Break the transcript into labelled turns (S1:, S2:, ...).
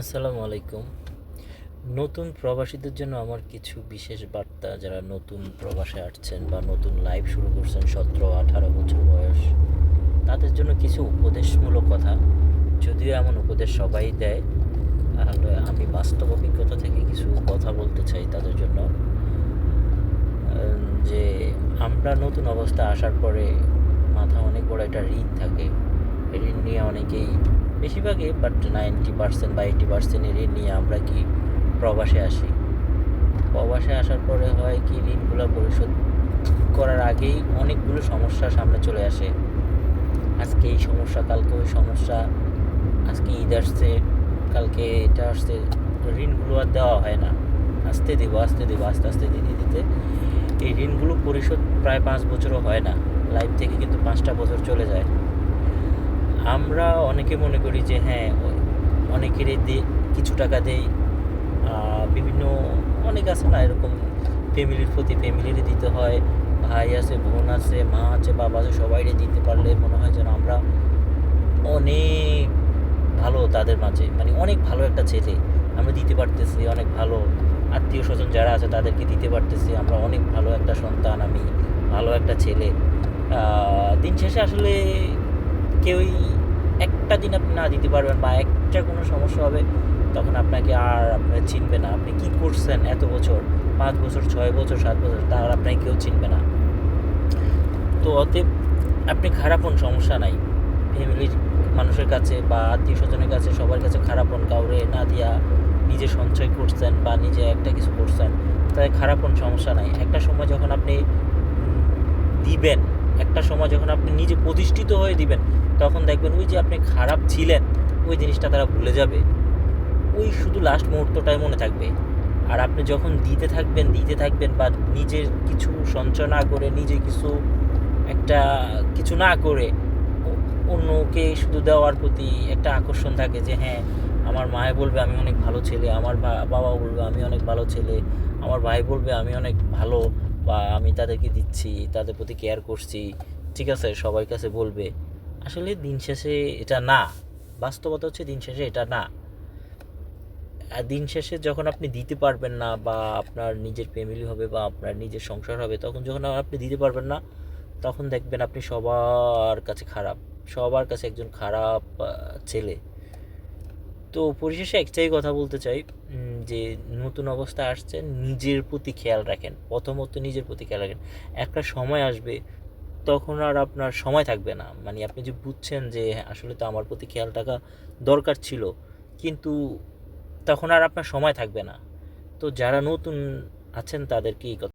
S1: আসসালামু আলাইকুম। নতুন প্রবাসীদের জন্য আমার কিছু বিশেষ বার্তা। যারা নতুন প্রবাসে আসছেন বা নতুন লাইফ শুরু করছেন, সতেরো, আঠারো বছর বয়স, তাদের জন্য কিছু উপদেশমূলক কথা। যদিও এমন উপদেশ সবাই দেয়, তাহলে আমি বাস্তব অভিজ্ঞতা থেকে কিছু কথা বলতে চাই তাদের জন্য। যে আমরা নতুন অবস্থা আসার পরে মাথা অনেক বড় একটা ঋণ থাকে। ঋণ নিয়ে অনেকেই বেশিরভাগই বাট নাইনটি পার্সেন্ট বা এইটি পার্সেন্ট ঋণ নিয়ে আমরা কি প্রবাসে আসি। প্রবাসে আসার পরে হয় কি, ঋণগুলো পরিশোধ করার আগেই অনেকগুলো সমস্যা সামনে চলে আসে। আজকে এই সমস্যা, কালকে ওই সমস্যা, আজকে ঈদ আসছে, কালকে এটা আসছে, ঋণগুলো আর দেওয়া হয় না। আস্তে দেবো আস্তে দেবো, আস্তে আস্তে দিতে দিতে এই ঋণগুলো পরিশোধ প্রায় পাঁচ বছরও হয় না। লাইফ থেকে কিন্তু পাঁচটা বছর চলে যায়। আমরা অনেকে মনে করি যে হ্যাঁ অনেকেরই কিছু টাকা দেই বিভিন্ন অনেক আছে না, এরকম ফ্যামিলির প্রতি ফ্যামিলিরই দিতে হয়, ভাই আছে, বোন আছে, মা আছে, বাবা আছে, সবাইরে দিতে পারলে মনে হয় যেন আমরা অনেক ভালো তাদের মাঝে মানে অনেক ভালো একটা ছেলে, আমরা দিতে পারতেছি, অনেক ভালো আত্মীয় স্বজন যারা আছে তাদেরকে দিতে পারতেছি, আমরা অনেক ভালো একটা সন্তান, আমি ভালো একটা ছেলে। দিন শেষে আসলে কেউই একটা দিন আপনি না দিতে পারবেন বা একটা কোনো সমস্যা হবে, তখন আপনাকে আর আপনার চিনবে না। আপনি কি করছেন এত বছর? পাঁচ বছর, ছয় বছর, সাত বছর, তার আপনাকে কেউ চিনবে না। তো অতএব আপনি খারাপ হন, সমস্যা নাই। ফ্যামিলির মানুষের কাছে বা আত্মীয় স্বজনের কাছে, সবার কাছে খারাপ হন, কাউরে না দিয়া নিজে সঞ্চয় করছেন বা নিজে একটা কিছু করছেন তাই খারাপ হন, সমস্যা নাই। একটা সময় যখন আপনি দিবেন একটা সময় যখন আপনি নিজে প্রতিষ্ঠিত হয়ে দিবেন, তখন দেখবেন ওই যে আপনি খারাপ ছিলেন, ওই জিনিসটা তারা ভুলে যাবে। ওই শুধু লাস্ট মুহূর্তটাই মনে থাকবে। আর আপনি যখন দিতে থাকবেন দিতে থাকবেন বা নিজের কিছু সঞ্চয় না করে, নিজে কিছু একটা কিছু না করে অন্যকে শুধু দেওয়ার প্রতি একটা আকর্ষণ থাকে যে হ্যাঁ আমার মায়ে বলবে আমি অনেক ভালো ছেলে, আমার বাবা বলবে আমি অনেক ভালো ছেলে, আমার ভাই বলবে আমি অনেক ভালো। বা আমি তাদেরকে দিচ্ছি, তাদের প্রতি কেয়ার করছি, ঠিক আছে সবার কাছে বলবে। আসলে দিন শেষে এটা না। বাস্তবতা হচ্ছে দিন শেষে এটা না। দিন শেষে যখন আপনি দিতে পারবেন না বা আপনার নিজের ফ্যামিলি হবে বা আপনার নিজের সংসার হবে, তখন যখন আপনি দিতে পারবেন না, তখন দেখবেন আপনি সবার কাছে খারাপ, সবার কাছে একজন খারাপ ছেলে। তো পরিশেষে একটাই কথা বলতে চাই যে নতুন অবস্থা আসছে, নিজের প্রতি খেয়াল রাখেন, প্রথমত নিজের প্রতি খেয়াল রাখেন। একটা সময় আসবে, তখন আর আপনার সময় থাকবে না। মানে আপনি যে বুঝছেন যে আসলে তো আমার প্রতি খেয়াল রাখা দরকার ছিল, কিন্তু তখন আর আপনার সময় থাকবে না। তো যারা নতুন আছেন, তাদেরকে এই কথা